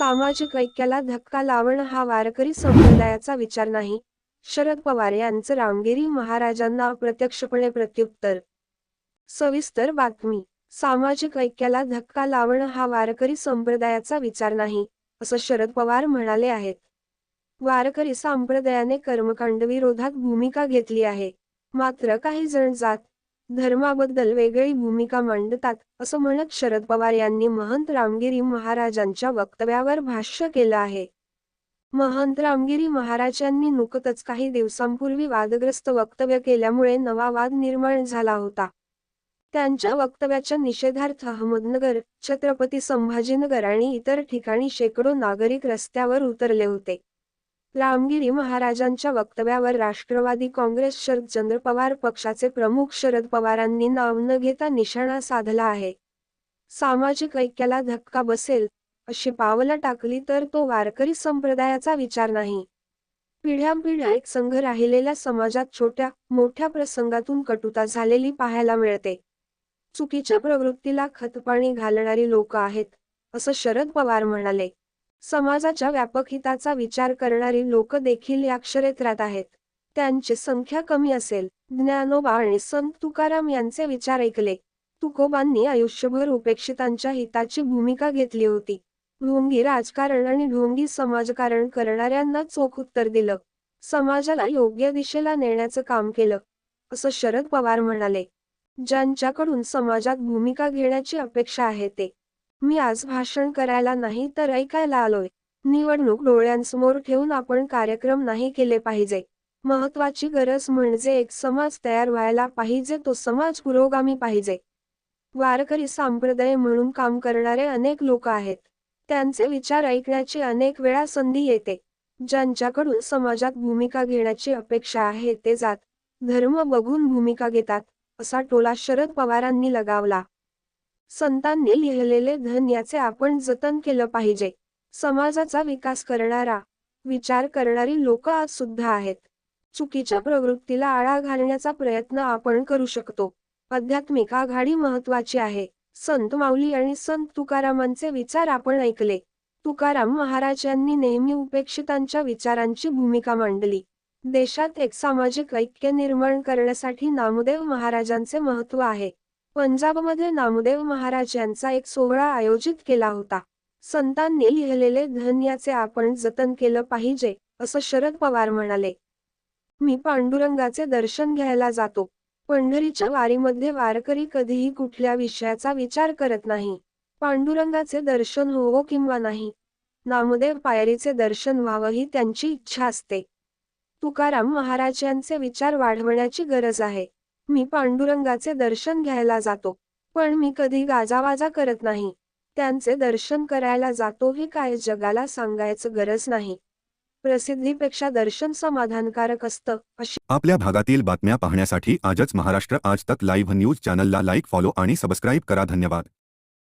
सामाजिक ऐक्याला धक्का लावणं हा वारकरी संप्रदायाचा विचार नाही. शरद पवार यांचं रामगिरी महाराजांना अप्रत्यक्षपणे प्रत्युत्तर. सविस्तर बातमी. सामाजिक ऐक्याला धक्का लावणं हा वारकरी संप्रदायाचा विचार नाही असं शरद पवार म्हणाले आहेत. वारकरी संप्रदायाने कर्मकांडविरोधात भूमिका घेतली आहे. मात्र काही जण जात धर्माबद्दल वेगळी भूमिका मांडतात असं म्हणत शरद पवार यांनी महंत रामगिरी महाराजांच्या वक्तव्यावर भाष्य केलं आहे. महंत रामगिरी महाराजांनी नुकतच काही दिवसांपूर्वी वादग्रस्त वक्तव्य केल्यामुळे नवा वाद निर्माण झाला होता. त्यांच्या वक्तव्याच्या निषेधार्थ अहमदनगर छत्रपती संभाजीनगर आणि इतर ठिकाणी शेकडो नागरिक रस्त्यावर उतरले होते. रामगिरी महाराजांच्या वक्तव्यावर राष्ट्रवादी काँग्रेस शरदचंद्र पवार पक्षाचे प्रमुख शरद पवारांनी नाव न घेता निशाणा साधला आहे. सामाजिक ऐक्याला धक्का बसेल अशी पावलं टाकली तर तो वारकरी संप्रदायाचा विचार नाही. पिढ्यापिढ्या एक संघ राहिलेल्या समाजात छोट्या मोठ्या प्रसंगातून कटुता झालेली पाहायला मिळते. चुकीच्या प्रवृत्तीला खतपाणी घालणारी लोक आहेत असं शरद पवार म्हणाले. समाजाच्या व्यापक हिताचा विचार करणारी लोक देखील या क्षेत्रात आहेत. त्यांची संख्या कमी असेल. ज्ञानोबा आणि संत तुकाराम यांचे विचार ऐकले. तुकोबांनी आयुष्यभर उपेक्षितांच्या हिताची भूमिका घेतली होती. ढोंगी राजकारण आणि ढोंगी समाजकारण करणाऱ्यांना चोख उत्तर दिलं. समाजाला योग्य दिशेला नेण्याचं काम केलं. असं शरद पवार म्हणाले. ज्यांच्याकडून समाजात भूमिका घेण्याची अपेक्षा आहे ते मी आज भाषण करायला नाही तर ऐकायला आलोय. निवडणूक डोळ्यांसमोर ठेवून आपण कार्यक्रम नाही केले पाहिजे. महत्वाची गरज म्हणजे एक समाज तयार व्हायला पाहिजे तो समाज पुरोगामी पाहिजे. वारकरी संप्रदाय म्हणून काम करणारे अनेक लोक आहेत. त्यांचे विचार ऐकण्याची अनेक वेळा संधी येते. ज्यांच्याकडून समाजात भूमिका घेण्याची अपेक्षा आहे ते जात धर्म बघून भूमिका घेतात असा टोला शरद पवारांनी लगावला. संतांनी लिहिलेले धन याचे आपण जतन केलं पाहिजे. समाजाचा विकास करणारा विचार करणारी लोक आज सुद्धा आहेत. चुकीच्या प्रवृत्तीला आळा घालण्याचा प्रयत्न आपण करू शकतो. आध्यात्मिक आघाडी महत्वाची आहे. संत माऊली आणि संत तुकारामांचे विचार आपण ऐकले. तुकाराम महाराज यांनी नेहमी उपेक्षितांच्या विचारांची भूमिका मांडली. देशात एक सामाजिक ऐक्य निर्माण करण्यासाठी नामदेव महाराजांचे महत्त्व आहे. पंजाबमध्ये नामदेव महाराज यांचा एक सोहळा आयोजित केला होता. संतांनी लिहिलेले धन याचे आपण जतन केलं पाहिजे असं शरद पवार म्हणाले. मी पांडुरंगाचे दर्शन घ्यायला जातो. पंढरीच्या वारीमध्ये वारकरी कधीही कुठल्या विषयाचा विचार करत नाही. पांडुरंगाचे दर्शन होवो किंवा नाही नामदेव पायरीचे दर्शन व्हावं ही त्यांची इच्छा असते. तुकाराम महाराज यांचे विचार वाढवण्याची गरज आहे. मी पांडुरंगाचे दर्शन घ्यायला जातो. पण मी कधी गाजावाजा करत नाही. त्यांचे दर्शन करायला जातो हे काय जगाला सांगायचं गरज नाही. प्रसिद्धीपेक्षा दर्शन समाधानकारक असतं अशी आपल्या भागातील बातम्या पाहण्यासाठी आजच महाराष्ट्र आज तक लाईव्ह न्यूज चॅनलला लाईक फॉलो आणि सबस्क्राईब करा. धन्यवाद.